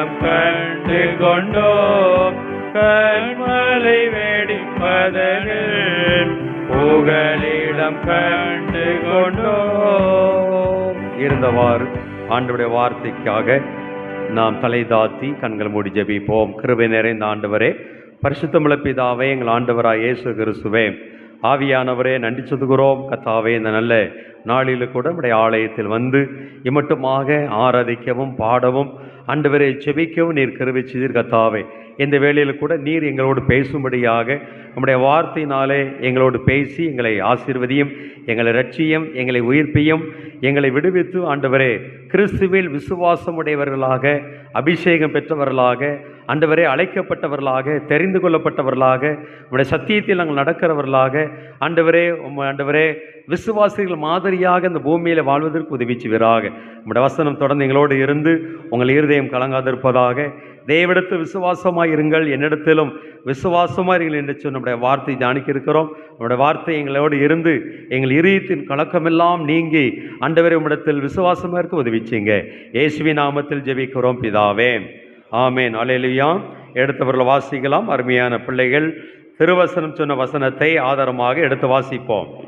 புகலிடம் கண்டு கொண்டோம். கண்மலை வெடிப்பதனில் புகலிடம் கண்டு கொண்டோம். இருந்தவாறு ஆண்டவருடைய வார்த்தைக்காக நாம் தலை தாத்தி கண்கள் மூடி ஜெபிப்போம். கிருபை நிறைந்த ஆண்டவரே பரிசுத்தமுள்ள பிதாவே எங்கள் ஆண்டவராக இயேசு கிறிஸ்துவே ஆவியானவரே நன்றி சொல்கிறோம் கத்தாவே இந்த நல்ல நாளில் கூட நம்முடைய ஆலயத்தில் வந்து இம்மட்டுமாக ஆராதிக்கவும் பாடவும் ஆண்டவரை செபிக்கவும் நீர் கருவி கத்தாவே. இந்த வேளையில் கூட நீர் எங்களோடு பேசும்படியாக நம்முடைய வார்த்தையினாலே எங்களோடு பேசி எங்களை ஆசீர்வதியும் எங்களை ரட்சியும் எங்களை உயிர்ப்பியும் எங்களை விடுவித்து ஆண்டவரே கிறிஸ்துவில் விசுவாசமுடையவர்களாக அபிஷேகம் பெற்றவர்களாக ஆண்டவரே அழைக்கப்பட்டவர்களாக தெரிந்து கொள்ளப்பட்டவர்களாக உடைய சத்தியத்தில் நாங்கள் நடக்கிறவர்களாக ஆண்டவரே உம் ஆண்டவரே விசுவாசிகள் மாதிரியாக இந்த பூமியில் வாழ்வதற்கு உதவி செய்வீராக வசனம் தொடர்ந்து எங்களோடு இருந்து உங்கள் இருதயம் கலங்காதிருப்பதாக. தேவனிடத்து விசுவாசமாக இருங்கள் என்னிடத்திலும் விசுவாசமாக இருங்கள் என்று சொல்லி நம்முடைய வார்த்தை தியானிக்க இருக்கிறோம். நம்முடைய வார்த்தை எங்களோடு இருந்து எங்கள் இதயத்தின் கலக்கமெல்லாம் நீங்கி அண்டவரை உம்மிடத்தில் விசுவாசமாக இருக்க உதவிச்சிங்க. இயேசுவி நாமத்தில் ஜெபிக்கிறோம் பிதாவே. ஆமேன். அலையிலுயா எடுத்தவர்கள் வாசிக்கலாம். அருமையான பிள்ளைகள் திருவசனம் சொன்ன வசனத்தை ஆதாரமாக எடுத்து வாசிப்போம்.